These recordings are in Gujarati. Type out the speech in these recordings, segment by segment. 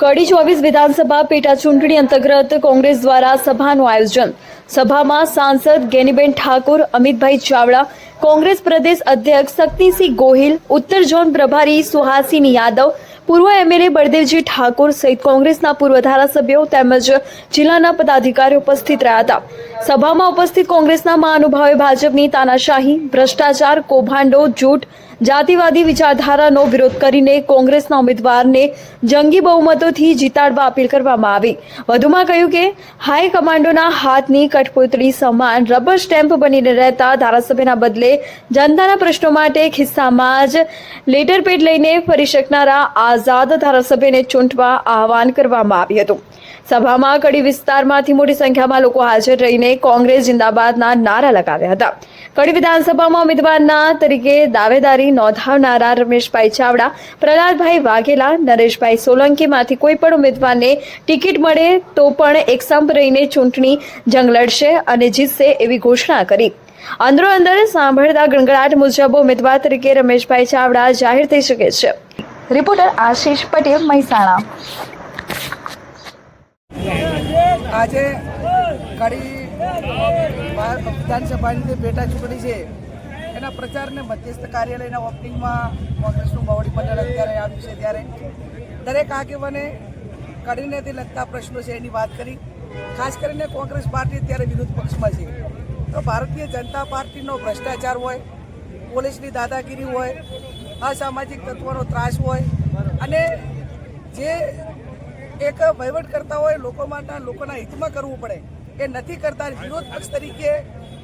કડી ચોવીસ વિધાનસભા પેટા ચૂંટણી અંતર્ગત કોંગ્રેસ દ્વારા સભાનું આયોજન. સભામાં સાંસદ ગેનીબેન ઠાકોર, અમિતભાઈ ચાવડા, કોંગ્રેસ પ્રદેશ અધ્યક્ષ શક્તિસિંહ ગોહિલ, ઉત્તર ઝોન પ્રભારી સુહાસિની યાદવ પૂર્વ એમએલએ બળદેવજી ઠાકોર સહિત કોંગ્રેસના પૂર્વ ધારાસભ્યો તેમજ જિલ્લાના પદાધિકારીઓ ઉપસ્થિત રહ્યા હતા. સભામાં ઉપસ્થિત કોંગ્રેસના મહાનુભાવે ભાજપની તાનાશાહી, ભ્રષ્ટાચાર, કૌભાંડો, જૂઠ, જાતિવાદી વિચારધારાનો વિરોધ કરીને કોંગ્રેસના ઉમેદવારને જંગી બહુમતોથી જીતાડવા અપીલ કરવામાં આવી. વધુમાં કહ્યું કે, હાઈ કમાન્ડોના હાથની કઠપૂતળી સમાન રબર સ્ટેમ્પ બનીને રહેતા ધારાસભ્યના બદલે જનતાના પ્રશ્નો માટે ખિસ્સામાં જ લેટર પેડ લઈને ફરી શકનારા આઝાદ ધારાસભ્યને ચૂંટવા આહવાન કરવામાં આવ્યું હતું. સભામાં કડી વિસ્તારમાંથી મોટી સંખ્યામાં લોકો હાજર રહીને કોંગ્રેસ જિંદાબાદના નારા લગાવ્યા હતા. કડી વિધાનસભામાં ઉમેદવારના તરીકે દાવેદારી નોંધાવનારા રમેશભાઈ ચાવડા, પ્રહલાદભાઈ વાઘેલા, નરેશભાઈ સોલંકીમાંથી કોઈ પણ ઉમેદવારને ટિકિટ મળે તો પણ એકસંપ રહીને ચૂંટણી જંગ લડશે અને જીતશે એવી ઘોષણા કરી. અંદરો અંદર સાંભળતા ગણગડાટ મુજબ ઉમેદવાર તરીકે રમેશભાઈ ચાવડા જાહેર થઈ શકે છે. રિપોર્ટર આશીષ પટેલ, મહેસાણા. આજે કડી વિધાનસભાની પેટા ચૂંટણી છે, એના પ્રચારને મધ્યસ્થ કાર્યાલયના ઓપનિંગમાં કોંગ્રેસનું બાવડી પટેલ અત્યારે આવ્યું છે ત્યારે. દરેક આગેવાને તે લગતા પ્રશ્નો છે એની વાત કરી. ખાસ કરીને કોંગ્રેસ પાર્ટી અત્યારે વિરોધ પક્ષમાં છે. તો ભારતીય જનતા પાર્ટીનો ભ્રષ્ટાચાર હોય, પોલીસની દાદાગીરી હોય અસામાજિક તત્વોનો ત્રાસ હોય અને જે એક વહીવટ કરતા હોય લોકો માટે, લોકોના હિતમાં કરવું પડે, એ નથી કરતા. વિરોધ પક્ષ તરીકે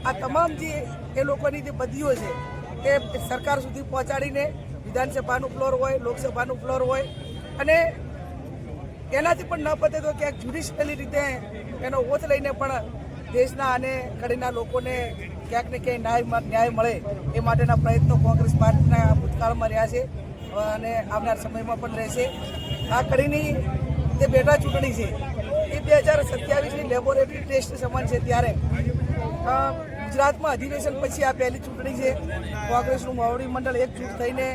આ તમામ જે એ લોકોની જે બદીઓ છે, એ સરકાર સુધી પહોંચાડીને વિધાનસભાનું ફ્લોર હોય, લોકસભાનું ફ્લોર હોય, અને એનાથી પણ ન પતે તો ક્યાંક જ્યુડિશિયલી રીતે એનો ઓથ લઈને પણ દેશના અને કડીના લોકોને ક્યાંક ને ક્યાંય ન્યાય ન્યાય મળે એ માટેના પ્રયત્નો કોંગ્રેસ પાર્ટીના ભૂતકાળમાં રહ્યા છે અને આવનાર સમયમાં પણ રહેશે. આ કડીની જે પેટા ચૂંટણી છે. એ બે હજાર સત્યાવીસની લેબોરેટરી ટેસ્ટ સમાન છે ત્યારે. ગુજરાતમાં અધિવેશન પછી આ પહેલી ચૂંટણી છે. કોંગ્રેસનું મોવડી મંડળ એકજૂટ થઈને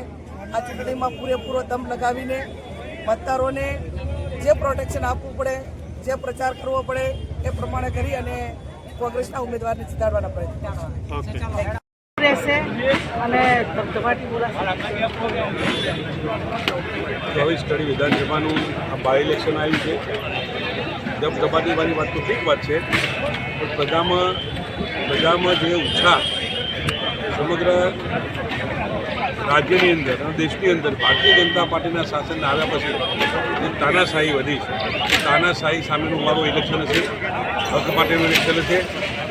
આ ચૂંટણીમાં પૂરેપૂરો દમ લગાવીને મતદારોને જે પ્રોટેક્શન આપવું પડે, જે પ્રચાર કરવો પડે એ પ્રમાણે કરી અને કોંગ્રેસના ઉમેદવારને જીતાડવાના પ્રયત્ન રહેશે અને ધબધબાટી બોલાશે ચોવીસ કડી વિધાનસભાનું આ બાય ઇલેક્શન આવ્યું છે. ધબધબાટીવાની વાત તો ઠીક વાત છે પ્રજામાં પ્રજામાં જે ઉત્સાહ સમગ્ર રાજ્યની અંદર અને દેશની અંદર ભારતીય જનતા પાર્ટીના શાસન આવ્યા પછી જે તાનાશાહી વધી છે. તાનાશાહી સામેનું મારું ઇલેક્શન હશે. હક માટેનું ઇલેક્શન હશે.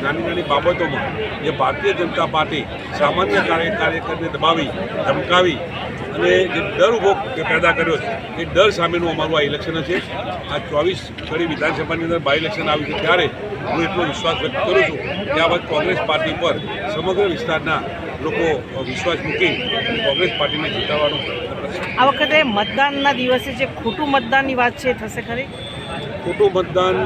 નાની નાની બાબતોમાં જે ભારતીય જનતા પાર્ટી સામાન્ય કાર્ય કાર્યકરને દબાવી, ધમકાવી અને જે ડર ઊભો પેદા કર્યો છે, એ ડર સામેનું અમારું આ ઇલેક્શન છે આ ચોવીસ કડી વિધાનસભાની અંદર બાય ઇલેક્શન આવ્યું છે ત્યારે હું એટલો વિશ્વાસ વ્યક્ત કરું છું કે આ બાદ કોંગ્રેસ પાર્ટી પર સમગ્ર વિસ્તારના લોકો વિશ્વાસ મૂકી કોંગ્રેસ પાર્ટીને જીતાડવાનો આ વખતે મતદાનના દિવસે જે ખોટું મતદાનની વાત છે થશે ખરી? ખોટું મતદાન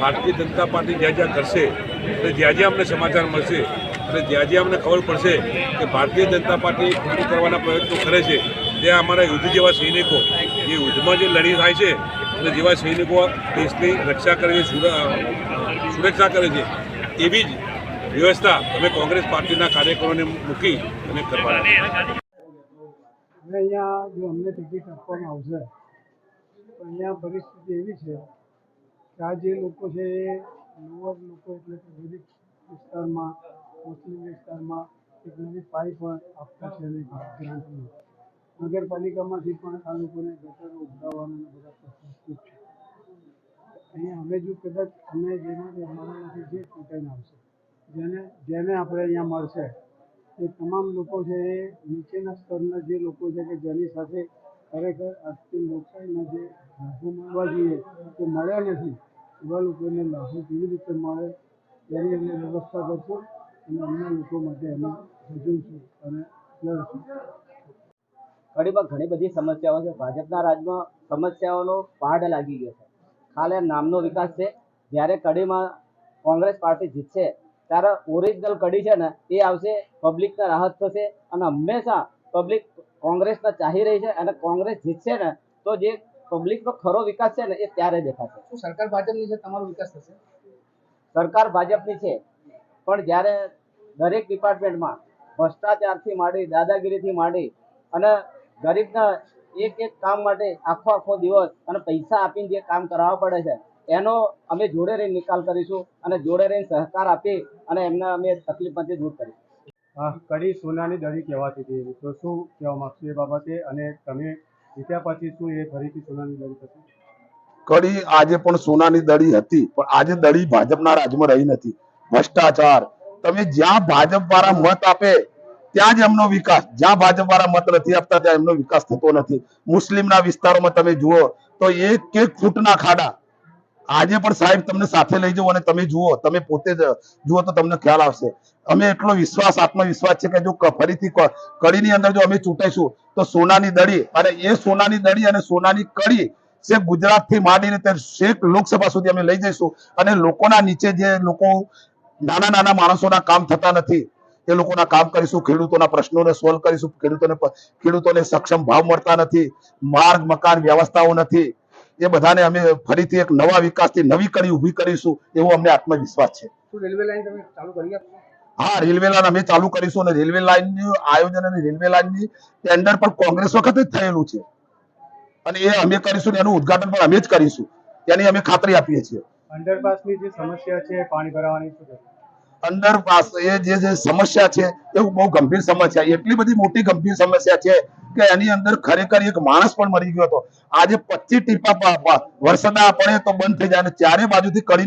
ભારતીય જનતા પાર્ટી જ્યાં જ્યાં કરશે અને જ્યાં જ્યાં અમને સમાચાર મળશે અને જ્યાં જ્યાં અમને ખબર પડશે કે ભારતીય જનતા પાર્ટી ખોટું કરવાના પ્રયત્નો કરે છે ત્યાં અમારા યુદ્ધ જેવા સૈનિકો જે યુદ્ધમાં જે લડી થાય છે અને જેવા સૈનિકો દેશની રક્ષા કરે છે સુરક્ષા કરે છે એવી જ વ્યવસ્થા અમે કોંગ્રેસ પાર્ટીના કાર્યકરોને મૂકી અને કરવાના હવે અહીંયા જો અમને ટિકિટ આપવામાં આવશે અહીંયા પરિસ્થિતિ એવી છે કે આ જે લોકો છે એ લોઅર લોકો એટલે કે ગરીબ વિસ્તારમાં, મુસ્લિમ વિસ્તારમાં એક નવી પાઇપ આપતા છે ગ્રાન્ટની નગરપાલિકામાંથી પણ આ લોકોને ગટરો ઉભરાવવાના બધા પ્રશ્નો છે. અહીંયા અમે જો કદાચ અમે જેમાંથી અમારામાંથી જે ચૂંટાઈને આવશે જેને જેને આપણે અહીંયા મળશે. એ તમામ લોકો છે એ નીચેના સ્તરના જે લોકો છે કે જેની સાથે ખરેખર આજથી લોકશાહીના જે લાભો મળવા જોઈએ તે મળ્યા નથી, એવા લોકોને લાભો કેવી રીતે મળે તેની અમે વ્યવસ્થા કરશું અને અન્ય લોકો માટે અમે ભજવશું અને લડશું. કડીમાં ઘણી બધી સમસ્યાઓ છે. ભાજપના રાજમાં સમસ્યાઓનો પહાડ લાગી ગયો છે. ખાલી નામનો વિકાસ છે. જ્યારે કડીમાં કોંગ્રેસ પાર્ટી જીતશે ત્યારે ઓરિજિનલ કડી છે ને એ આવશે પબ્લિકને રાહત થશે અને હંમેશા પબ્લિક કોંગ્રેસને ચાહી રહી છે અને કોંગ્રેસ જીતશે ને તો જે પબ્લિકનો ખરો વિકાસ છે ને એ ત્યારે દેખાશે. શું સરકાર ભાજપની છે? તમારો વિકાસ થશે? સરકાર ભાજપની છે પણ જ્યારે દરેક ડિપાર્ટમેન્ટમાં ભ્રષ્ટાચારથી માંડી દાદાગીરીથી માંડી અને ગરીબના એક એક કામ માટે આખો આખો દિવસ અને પૈસા આપીને જે કામ કરાવવા પડે છે એનો અમે જોડે રહીને નિકાલ કરીશું અને જોડે રહીને સહકાર આપી અને એમને અમે તકલીફમાંથી દૂર કરીશું. કડી સોનાની દરી કહેવાતી હતી. તો શું કહેવા માંગશો એ બાબતે અને તમે જીત્યા પછી શું એ ફરીથી સોનાની દરી થશે? કડી આજે પણ સોનાની દડી હતી પણ આજે દળી ભાજપના રાજમાં રહી નથી. ભ્રષ્ટાચાર. તમે જ્યાં ભાજપ વાળા મત આપે ત્યાં જ એમનો વિકાસ. જ્યાં ભાજપ વાળા મત નથી આપતા ત્યાં એમનો વિકાસ થતો નથી. મુસ્લિમના વિસ્તારોમાં તમે જુઓ તો એક એક ફૂટના ખાડા. આજે પણ સાહેબ તમને સાથે લઈ જવું અને તમે જુઓ, તમે પોતે જ જુઓ તો તમને ખ્યાલ આવશે. અમે એટલો વિશ્વાસ, આત્મવિશ્વાસ છે કે જો ફરીથી કડીની અંદર જો અમે ચૂંટાઈશું, તો સોનાની દડી અને એ સોનાની દડી અને સોનાની કડી છેક ગુજરાતથી માંડીને તે શેખ લોકસભા સુધી અમે લઈ જઈશું. અને લોકોના નીચે જે લોકો નાના નાના માણસોના કામ થતા નથી, એ લોકોના કામ કરીશું, ખેડૂતોના પ્રશ્નોને સોલ્વ કરીશું, ખેડૂતોને ખેડૂતોને સક્ષમ ભાવ મળતા નથી, માર્ગ, મકાન, વ્યવસ્થાઓ નથી. એ બધાને અમે ફરીથી એક નવા વિકાસથી નવી કડી ઊભી કરીશું એવો અમને આત્મવિશ્વાસ છે. રેલવે લાઈન તમે ચાલુ કરી હા રેલવે લાઈન અમે ચાલુ કરીશું અને રેલવે લાઈનનું આયોજન અને રેલવે લાઈનની ટેન્ડર પણ કોંગ્રેસ વખતે જ થયેલું છે. અને એ અમે કરીશું ને એનું ઉદઘાટન પણ અમે જ કરીશું. એની અમે ખાતરી આપીએ છીએ. અંડરપાસની જે સમસ્યા છે પાણી ભરાવાની શું અંડરપાસ એ જે જે સમસ્યા છે એ બહુ ગંભીર સમસ્યા એટલી બધી મોટી ગંભીર સમસ્યા છે કે એની અંદર ખરેખર એક માણસ પણ મરી ગયો હતો. આજે પચીસ ટીપા પા- પા- વરસાદ પડે તો બંધ થઈ જાય અને ચારે બાજુથી કડીને